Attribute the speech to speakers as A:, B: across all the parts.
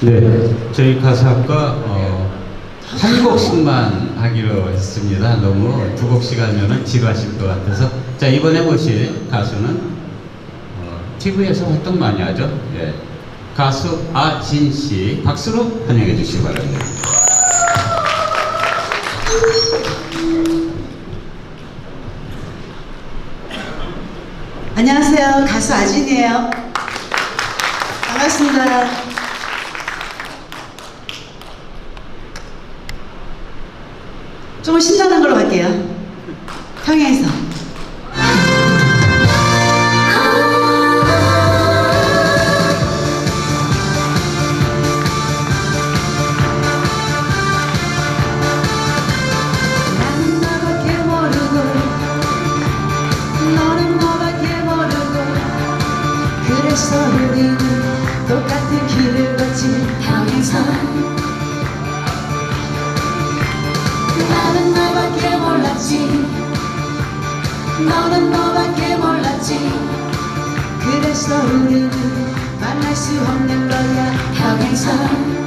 A: 네, 저희 가사과 어, 한 곡씩만 하기로 했습니다. 너무 두 곡씩 하면은 지루하실 것 같아서. 자, 이번에 모실 가수는 어, TV에서 활동 많이 하죠. 예. 가수 아진 씨 박수로 환영해 주시기 바랍니다.
B: 안녕하세요. 가수 아진이에요. 반갑습니다. 좀 신나는 걸로 갈게요. 평양에서. 나는 너밖에 모르고 너는 너밖에 모르고 그래서 우리는 똑같은 길을 걷지 향해서 너는 너밖에 몰랐지. 그래서 우리는 만날 수 없는 거야. 향해서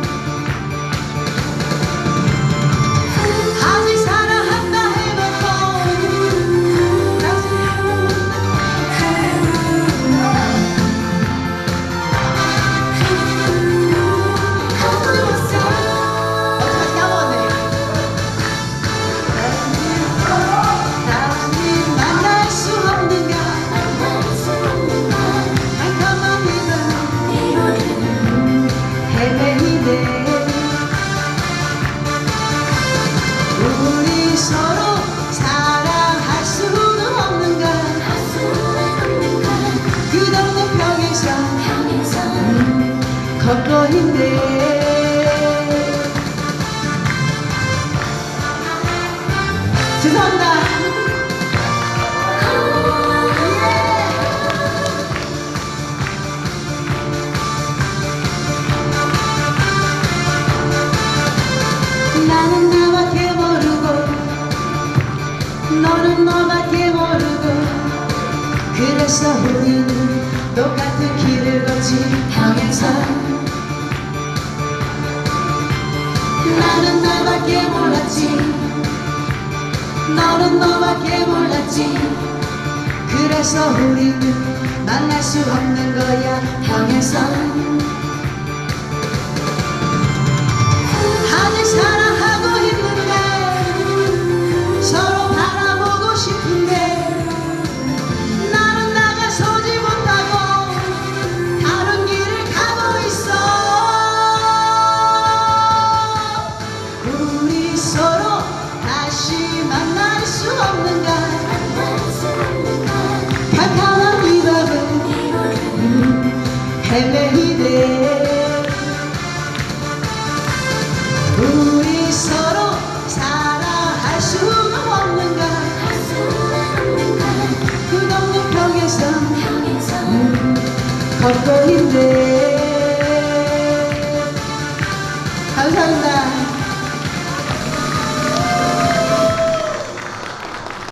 B: 서로 사랑할 수는 없는가? 벽에서 걷고 있네 죄송합니다 너는 너밖에 모르고 그래서 우리는 똑같은 길을 걷지. 향해서 나는 나밖에 몰랐지. 너는 너밖에 몰랐지. 그래서 우리는 만날 수 없는 거야. 향해서 아직 사랑 다시 만날 수 없는가? 캄캄한 이 밤은 헤매이네 우리 서로 사랑할 수는 없는가? 끝없는 벽에서 걷고 있네. 감사합니다